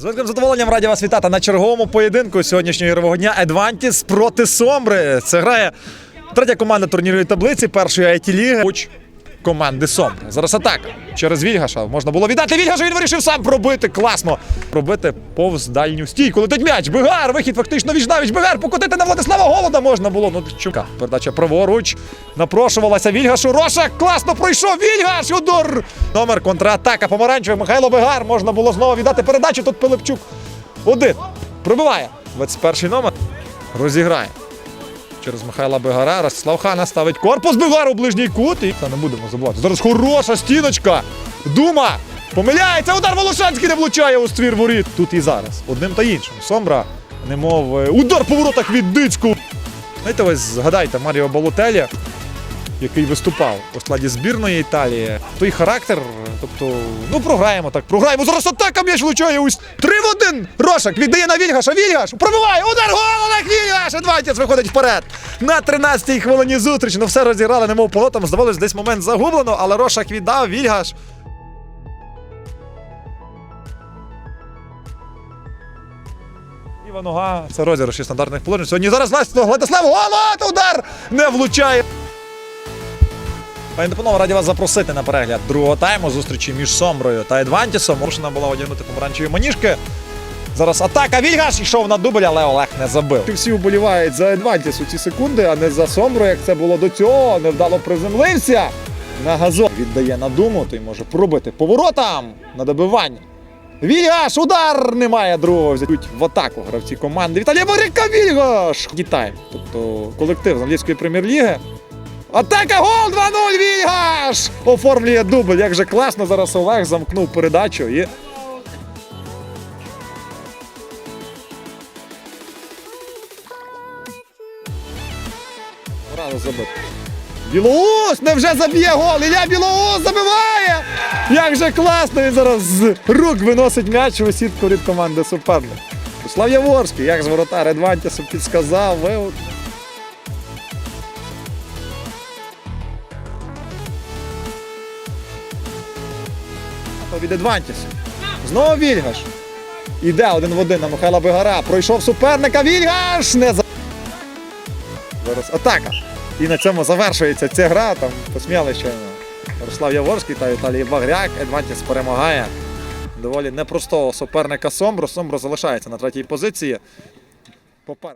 З великим задоволенням раді вас вітати на черговому поєдинку сьогоднішнього ігрового дня Едвантіс проти Сомбри. Це грає третя команда турнірної таблиці першої it ліги команди Сомбри. Зараз атака через Вільгаша. Можна було віддати Вільгаша. Він вирішив сам пробити. Класно. Пробити повз дальню стійку. Летить м'яч. Бигар. Вихід фактично віч навіч. Бигар. Покотити на Владислава Голода можна було. Ну чука. Передача праворуч. Напрошувалася Вільгашу. Рошак класно пройшов. Вільгаш. Удар. Номер контратака. Помаранчевий. Михайло Бигар. Можна було знову віддати передачу. Тут Пилипчук. Один. Пробиває. 21 номер. Розіграє. Через Михайла Бегара. Ростислав Хана ставить корпус Бегар у ближній кут. І та не будемо забувати. Зараз хороша стіночка. Дума. Помиляється. Удар Волошанський не влучає у ствір воріт. Тут і зараз. Одним та іншим. Сомбра, немов е, удар по воротах від Дицьку. Знаєте, ось згадайте Маріо Балотелі, який виступав у складі збірної Італії. Той характер, тобто, ну програємо так, програємо. Зараз атака м'яч влучає ось 3 в 1. Рошак віддає на Вільгаша. Вільгаш пробиває. Удар гол Олег Вільгаш. Адвантіс виходить вперед. На 13-й хвилині зустріч. Ну все розіграли, немов полотом. Здавалось, десь момент загублено, але Рошак віддав. Вільгаш. Ліва нога. Це розіграш із стандартних положень. Сьогодні зараз Настя Владислав Голод! Удар не влучає. Пані панове, раді вас запросити на перегляд другого тайму зустрічі між Сомброю та Едвантісом. Мушена була одягнути помаранчеві маніжки. Зараз атака. Вільгаш йшов на дубль, але Олег не забив. Всі вболівають за Едвантіс у ці секунди, а не за Сомбру, як це було до цього. Невдало приземлився на газон. Віддає на думу, той може пробити поворотам на добивання. Вільгаш, удар! Немає другого. Взять в атаку гравці команди. Віталій Борика Вільгаш! Дітай. Тобто колектив з англійської прем'єр-ліги. Атака! Гол! 2-0! Вільгаш! Оформлює дубль. Як же класно зараз Олег замкнув передачу і Рано забити. Білоус! Невже заб'є гол! Ілля Білоус забиває! Як же класно! Він зараз з рук виносить м'яч у сітку від команди суперника. Слав Яворський, як з воротар Едвантісу підсказав. вив- Від Едвантісу. Знову Вільгаш. Іде один в один на Михайла Бегара. Пройшов суперника. Вільгаш! Не за... Зараз атака. І на цьому завершується ця гра. Там посміяли ще Ярослав Яворський та Віталій Багряк. Едвантіс перемагає доволі непростого суперника Сомбру. Сомбро залишається на третій позиції. Попер...